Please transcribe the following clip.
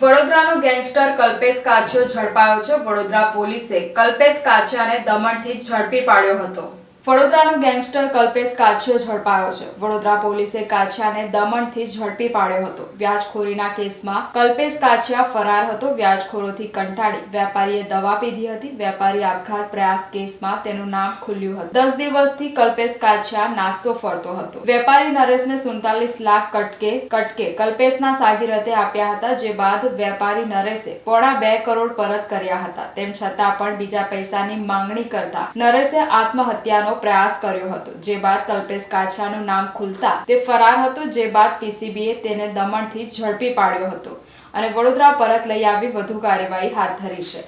વડોદરાનો gangster Kalpesh કાછિયો ઝડપાયો છે. વડોદરા પોલીસે કલ્પેશ કાછિયાને દમણથી ઝડપી પાડ્યો હતો. વડોદરાનો ગેંગસ્ટર કલ્પેશ કાછિયો ઝડપાયો છે. વડોદરા પોલીસે કાછિયાને દમણથી ઝડપી પાડ્યો હતો. વ્યાજખોરીના કેસમાં કલ્પેશ કાછિયા ફરાર હતો. વ્યાજખોરોથી કંટાળી વેપારીએ દવા પીધી હતી. વેપારી આપઘાત પ્રયાસ કેસમાં તેનું નામ ખુલ્યું હતું. દસ દિવસથી કલ્પેશ કાછિયા નાસ્તો ફરતો હતો. વેપારી નરેશને સુડતાલીસ લાખ કટકે કટકે કલ્પેશના સાગીરતે આપ્યા હતા, જે બાદ વેપારી નરેશે પોણા બે કરોડ પરત કર્યા હતા. તેમ છતાં પણ બીજા પૈસાની માંગણી કરતા નરેશે આત્મહત્યાનો પ્રયાસ કર્યો હતો. જે બાદ કલ્પેશ કાછાનું નામ ખુલતા તે ફરાર હતો, જે બાદ પીસીબીએ તેને દમણથી ઝડપી પાડ્યો હતો અને વડોદરા પરત લઈ આવી વધુ કાર્યવાહી હાથ ધરી છે.